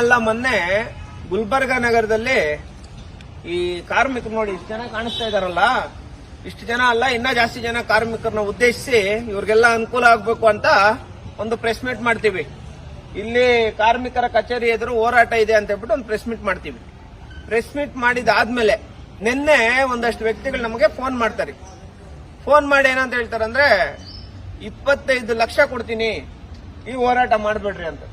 ಅಲ್ಲ, ಮೊನ್ನೆ ಗುಲ್ಬರ್ಗ ನಗರದಲ್ಲಿ ಈ ಕಾರ್ಮಿಕರು ನೋಡಿ ಇಷ್ಟು ಜನ ಕಾಣಿಸ್ತಾ ಇದಾರಲ್ಲ. ಇಷ್ಟು ಜನ ಅಲ್ಲ, ಇನ್ನ ಜಾಸ್ತಿ ಜನ ಕಾರ್ಮಿಕರನ್ನ ಉದ್ದೇಶಿಸಿ ಇವ್ರಿಗೆಲ್ಲ ಅನುಕೂಲ ಆಗ್ಬೇಕು ಅಂತ ಒಂದು ಪ್ರೆಸ್ ಮೀಟ್ ಮಾಡ್ತೀವಿ. ಇಲ್ಲಿ ಕಾರ್ಮಿಕರ ಕಚೇರಿ ಎದುರು ಹೋರಾಟ ಇದೆ ಅಂತ ಹೇಳ್ಬಿಟ್ಟು ಒಂದು ಪ್ರೆಸ್ ಮೀಟ್ ಮಾಡ್ತೀವಿ. ಪ್ರೆಸ್ ಮೀಟ್ ಮಾಡಿದಾದ್ಮೇಲೆ ನಿನ್ನೆ ಒಂದಷ್ಟು ವ್ಯಕ್ತಿಗಳು ನಮಗೆ ಫೋನ್ ಮಾಡ್ತಾರೆ. ಫೋನ್ ಮಾಡಿ ಏನಂತ ಹೇಳ್ತಾರೆ ಅಂದ್ರೆ, ಇಪ್ಪತ್ತೈದು ಲಕ್ಷ ಕೊಡ್ತೀನಿ, ಈ ಹೋರಾಟ ಮಾಡಬೇಡ್ರಿ ಅಂತ.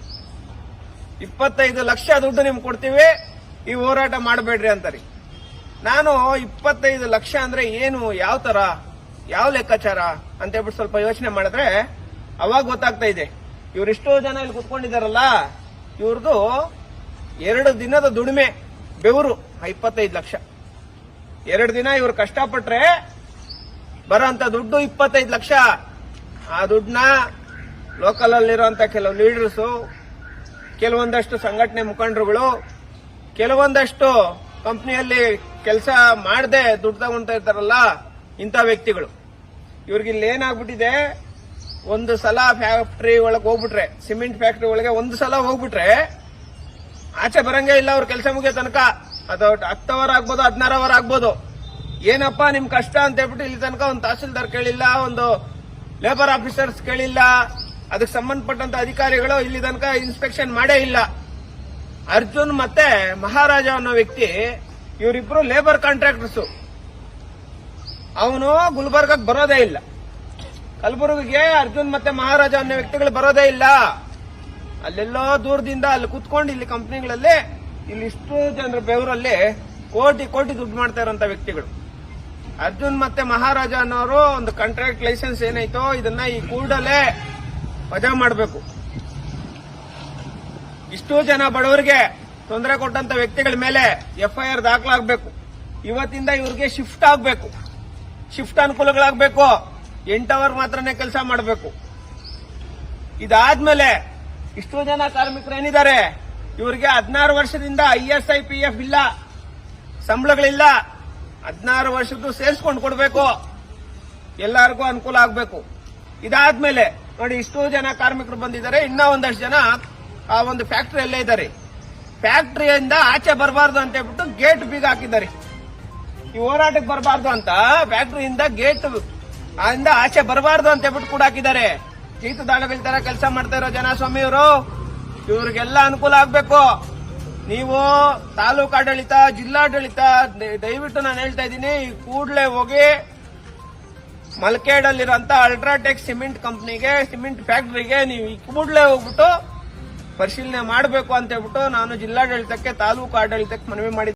ಇಪ್ಪತ್ತೈದು ಲಕ್ಷ ದುಡ್ಡು ನಿಮ್ಗೆ ಕೊಡ್ತೀವಿ, ಈ ಹೋರಾಟ ಮಾಡಬೇಡ್ರಿ ಅಂತಾರೆ. ನಾನು ಇಪ್ಪತ್ತೈದು ಲಕ್ಷ ಅಂದ್ರೆ ಏನು, ಯಾವ ತರ, ಯಾವ ಲೆಕ್ಕಾಚಾರ ಅಂತ ಹೇಳ್ಬಿಟ್ಟು ಸ್ವಲ್ಪ ಯೋಚನೆ ಮಾಡಿದ್ರೆ ಅವಾಗ ಗೊತ್ತಾಗ್ತಾ ಇದೆ. ಇವರಿಷ್ಟೋ ಜನ ಇಲ್ಲಿ ಕುತ್ಕೊಂಡಿದಾರಲ್ಲ ಇವ್ರದ್ದು ಎರಡು ದಿನದ ದುಡಿಮೆ, ಬೆವರು ಇಪ್ಪತ್ತೈದು ಲಕ್ಷ. ಎರಡು ದಿನ ಇವ್ರು ಕಷ್ಟಪಟ್ರೆ ಬರೋಂತ ದುಡ್ಡು ಇಪ್ಪತ್ತೈದು ಲಕ್ಷ. ಆ ದುಡ್ಡನ್ನ ಲೋಕಲ್ ಅಲ್ಲಿರುವಂತ ಕೆಲವು ಲೀಡರ್ಸು ಕೆಲವೊಂದಷ್ಟು ಸಂಘಟನೆ ಮುಖಂಡರುಗಳು, ಕೆಲವೊಂದಷ್ಟು ಕಂಪ್ನಿಯಲ್ಲಿ ಕೆಲಸ ಮಾಡದೆ ದುಡ್ಡು ತಗೊಂತ ಇರ್ತಾರಲ್ಲ, ಇಂಥ ವ್ಯಕ್ತಿಗಳು. ಇವ್ರಿಗೆ ಇಲ್ಲಿ ಏನಾಗ್ಬಿಟ್ಟಿದೆ, ಒಂದು ಸಲ ಫ್ಯಾಕ್ಟ್ರಿ ಒಳಗೆ ಹೋಗ್ಬಿಟ್ರೆ ಸಿಮೆಂಟ್ ಫ್ಯಾಕ್ಟ್ರಿ ಒಳಗೆ ಒಂದು ಸಲ ಹೋಗ್ಬಿಟ್ರೆ, ಆಚೆ ಬರಂಗೇ ಇಲ್ಲ ಅವ್ರ ಕೆಲಸ ಮುಗಿಯೋ ತನಕ. ಅದು ಹತ್ತು ಅವರ್ ಆಗ್ಬೋದು, ಹದಿನಾರು ಅವರ್ ಆಗ್ಬೋದು. ಏನಪ್ಪಾ ನಿಮ್ ಕಷ್ಟ ಅಂತ ಹೇಳ್ಬಿಟ್ಟು ಇಲ್ಲಿ ತನಕ ಒಂದು ತಹಸೀಲ್ದಾರ್ ಕೇಳಿಲ್ಲ, ಒಂದು ಲೇಬರ್ ಆಫೀಸರ್ಸ್ ಕೇಳಿಲ್ಲ ಅದಕ್ಕೆ ಸಂಬಂಧಪಟ್ಟಂತ ಅಧಿಕಾರಿಗಳು ಇಲ್ಲಿ ತನಕ ಇನ್ಸ್ಪೆಕ್ಷನ್ ಮಾಡೇ ಇಲ್ಲ. ಅರ್ಜುನ್ ಮತ್ತೆ ಮಹಾರಾಜ ಅನ್ನೋ ವ್ಯಕ್ತಿ, ಇವರಿಬ್ರು ಲೇಬರ್ ಕಾಂಟ್ರಾಕ್ಟರ್ಸ್ ಅವನು ಗುಲ್ಬರ್ಗಕ್ಕೆ ಬರೋದೇ ಇಲ್ಲ. ಕಲಬುರಗಿಗೆ ಅರ್ಜುನ್ ಮತ್ತೆ ಮಹಾರಾಜ ಅನ್ನೋ ವ್ಯಕ್ತಿಗಳು ಬರೋದೇ ಇಲ್ಲ. ಅಲ್ಲೆಲ್ಲೋ ದೂರದಿಂದ ಅಲ್ಲಿ ಕುತ್ಕೊಂಡು ಇಲ್ಲಿ ಕಂಪ್ನಿಗಳಲ್ಲಿ ಇಲ್ಲಿ ಇಷ್ಟು ಜನರ ಬೆವರಲ್ಲಿ ಕೋಟಿ ಕೋಟಿ ದುಡ್ಡು ಮಾಡ್ತಾ ಇರೋಂತ ವ್ಯಕ್ತಿಗಳು. ಅರ್ಜುನ್ ಮತ್ತೆ ಮಹಾರಾಜ ಅನ್ನೋರು ಒಂದು ಕಾಂಟ್ರಾಕ್ಟ್ ಲೈಸೆನ್ಸ್ ಏನೈತೋ ಇದನ್ನ ಈ ಕೂಡಲೇ ವಜಾ ಮಾಡಬೇಕು. ಇಷ್ಟು ಜನ ಬಡವರಿಗೆ ತೊಂದರೆ ಕೊಟ್ಟಂತ ವ್ಯಕ್ತಿಗಳ ಮೇಲೆ ಎಫ್ಐಆರ್ ದಾಖಲಾಗಬೇಕು. ಇವತ್ತಿಂದ ಇವ್ರಿಗೆ ಶಿಫ್ಟ್ ಆಗಬೇಕು. ಶಿಫ್ಟ್ ಅನುಕೂಲಗಳಾಗಬೇಕು. ಎಂಟು ಅವರ್ ಮಾತ್ರನೇ ಕೆಲಸ ಮಾಡಬೇಕು. ಇದಾದ್ಮೇಲೆ ಇಷ್ಟು ಜನ ಕಾರ್ಮಿಕರು ಏನಿದ್ದಾರೆ? ಇವರಿಗೆ ಹದಿನಾರು ವರ್ಷದಿಂದ ಐ ಎಸ್ ಪಿ ಎಫ್ ಇಲ್ಲ. ಸಂಬಳಗಳಿಲ್ಲ. ಹದಿನಾರು ವರ್ಷದ್ದು ಸೇರಿಸ್ಕೊಂಡು ಕೊಡಬೇಕು. ಎಲ್ಲರಿಗೂ ಅನುಕೂಲ ಆಗಬೇಕು. ಇದಾದ್ಮೇಲೆ ನೋಡಿ, ಇಷ್ಟು ಜನ ಕಾರ್ಮಿಕರು ಬಂದಿದ್ದಾರೆ. ಇನ್ನ ಒಂದಷ್ಟು ಜನ ಆ ಒಂದು ಫ್ಯಾಕ್ಟ್ರಿಯಲ್ಲೇ ಇದ್ದಾರೆ. ಫ್ಯಾಕ್ಟರಿಯಿಂದ ಆಚೆ ಬರಬಾರ್ದು ಅಂತ ಹೇಳ್ಬಿಟ್ಟು ಗೇಟ್ ಬೀಗ ಹಾಕಿದ್ದಾರೆ. ಈ ಹೋರಾಟಕ್ಕೆ ಬರಬಾರ್ದು ಅಂತ ಫ್ಯಾಕ್ಟರಿಯಿಂದ ಗೇಟ್ ಅಲ್ಲಿಂದ ಆಚೆ ಬರಬಾರ್ದು ಅಂತ ಹೇಳ್ಬಿಟ್ಟು ಕೂಡ ಹಾಕಿದ್ದಾರೆ. ಜೀತದಾಳಗಳ ತರ ಕೆಲಸ ಮಾಡ್ತಾ ಇರೋ ಜನ ಸ್ವಾಮಿಯವರು ಇವ್ರಿಗೆಲ್ಲ ಅನುಕೂಲ ಆಗ್ಬೇಕು. ನೀವು ತಾಲೂಕು ಆಡಳಿತ, ಜಿಲ್ಲಾಡಳಿತ, ದಯವಿಟ್ಟು ನಾನು ಹೇಳ್ತಾ ಇದ್ದೀನಿ ಕೂಡಲೇ ಹೋಗಿ ಮಲ್ಕೇಡಲ್ಲಿರೋಂತ ಅಲ್ಟ್ರಾಟೆಕ್ ಸಿಮೆಂಟ್ ಕಂಪ್ನಿಗೆ, ಸಿಮೆಂಟ್ ಫ್ಯಾಕ್ಟ್ರಿಗೆ ನೀವು ಈ ಹೋಗ್ಬಿಟ್ಟು ಪರಿಶೀಲನೆ ಮಾಡಬೇಕು ಅಂತ ಹೇಳ್ಬಿಟ್ಟು ನಾನು ಜಿಲ್ಲಾಡಳಿತಕ್ಕೆ, ತಾಲೂಕು ಆಡಳಿತಕ್ಕೆ ಮನವಿ ಮಾಡಿದ್ದೆ.